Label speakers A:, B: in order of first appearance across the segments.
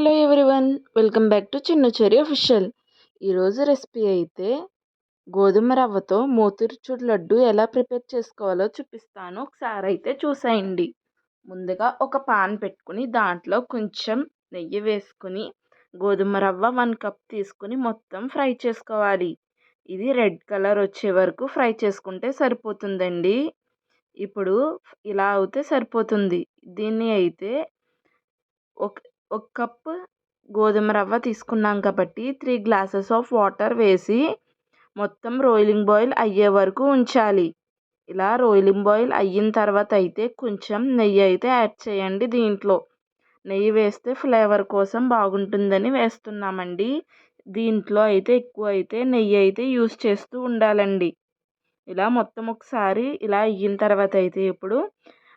A: Hello everyone welcome back to Chinna Cheri official. ఈరోజు recipe అయితే గోధుమ రవ్వతో మోతిచూర్ లడ్డు ఎలా ప్రిపేర్ చేసుకోవాలో చూపిస్తాను. ఒకసారి అయితే చూసేయండి. ముందుగా ఒక పాన్ పెట్టుకుని దాంట్లో కొంచెం నెయ్యి వేసుకుని గోధుమ రవ్వ వన్ కప్ తీసుకుని మొత్తం ఫ్రై చేసుకోవాలి. ఇది రెడ్ కలర్ వచ్చే వరకు ఫ్రై చేసుకుంటే సరిపోతుందండి. ఇప్పుడు ఇలా అయితే సరిపోతుంది. దీన్ని అయితే ఒక ఒక కప్ గోధుమ రవ్వ తీసుకున్నాం కాబట్టి త్రీ గ్లాసెస్ ఆఫ్ వాటర్ వేసి మొత్తం రోయిలింగ్ బాయిల్ అయ్యే వరకు ఉంచాలి. ఇలా రోయిలింగ్ బాయిల్ అయిన తర్వాత అయితే కొంచెం నెయ్యి అయితే యాడ్ చేయండి దీంట్లో. నెయ్యి వేస్తే ఫ్లేవర్ కోసం బాగుంటుందని వేస్తున్నామండి. దీంట్లో అయితే ఎక్కువ అయితే నెయ్యి అయితే యూస్ చేస్తూ ఉండాలండి. ఇలా మొత్తం ఒకసారి ఇలా అయిన తర్వాత అయితే ఇప్పుడు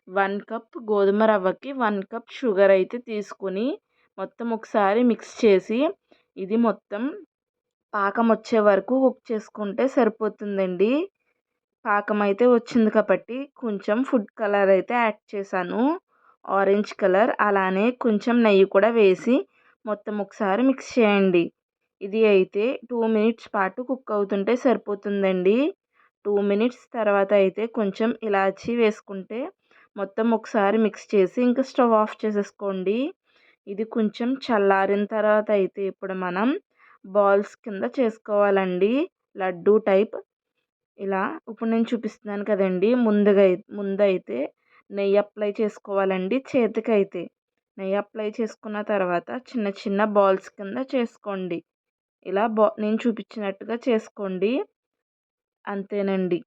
A: వన్ కప్ గోధుమ రవ్వకి వన్ కప్ షుగర్ అయితే తీసుకుని మొత్తం ఒకసారి మిక్స్ చేసి ఇది మొత్తం పాకం వచ్చే వరకు కుక్ చేసుకుంటే సరిపోతుందండి. పాకం అయితే వచ్చింది కాబట్టి కొంచెం ఫుడ్ కలర్ అయితే యాడ్ చేశాను. ఆరెంజ్ కలర్ అలానే కొంచెం నెయ్యి కూడా వేసి మొత్తం ఒకసారి మిక్స్ చేయండి. ఇది అయితే టూ మినిట్స్ పాటు కుక్ అవుతుంటే సరిపోతుందండి. టూ మినిట్స్ తర్వాత అయితే కొంచెం ఇలాచీ వేసుకుంటే మొత్తం ఒకసారి మిక్స్ చేసి ఇంకా స్టవ్ ఆఫ్ చేసేసుకోండి. ఇది కొంచెం చల్లారిన తర్వాత అయితే ఇప్పుడు మనం బాల్స్ కింద చేసుకోవాలండి. లడ్డు టైప్. ఇలా ఇప్పుడు నేను చూపిస్తున్నాను కదండి. ముందుగా ముందైతే నెయ్యి అప్లై చేసుకోవాలండి చేతికైతే. నెయ్యి అప్లై చేసుకున్న తర్వాత చిన్న చిన్న బాల్స్ కింద చేసుకోండి. ఇలా బా నేను చూపించినట్టుగా చేసుకోండి. అంతేనండి.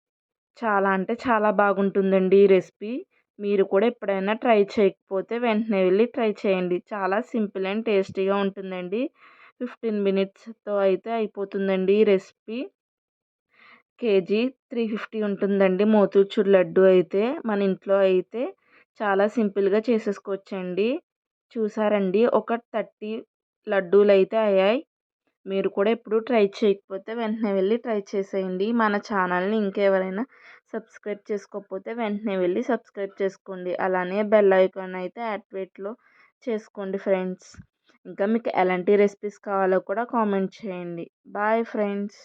A: చాలా అంటే చాలా బాగుంటుందండి ఈ రెసిపీ. మీరు కూడా ఎప్పుడైనా ట్రై చేయకపోతే వెంటనే వెళ్ళి ట్రై చేయండి. చాలా సింపుల్ అండ్ టేస్టీగా ఉంటుందండి. ఫిఫ్టీన్ మినిట్స్తో అయితే అయిపోతుందండి ఈ రెసిపీ. కేజీ త్రీ ఫిఫ్టీ ఉంటుందండి మోతూచూర్ లడ్డు అయితే. మన ఇంట్లో అయితే చాలా సింపుల్గా చేసేసుకోవచ్చండి. చూసారండి ఒక థర్టీ లడ్డూలు అయితే అయ్యాయి. మీరు కూడా ఎప్పుడు ట్రై చేయకపోతే వెంటనే వెళ్ళి ట్రై చేసేయండి. మన ఛానల్ని ఇంకెవరైనా సబ్స్క్రైబ్ చేసుకోకపోతే వెంటనే వెళ్ళి సబ్స్క్రైబ్ చేసుకోండి. అలానే బెల్ ఐకాన్ అయితే యాక్టివేట్లో చేసుకోండి ఫ్రెండ్స్. ఇంకా మీకు ఎలాంటి రెసిపీస్ కావాలో కూడా కామెంట్ చేయండి. Bye friends.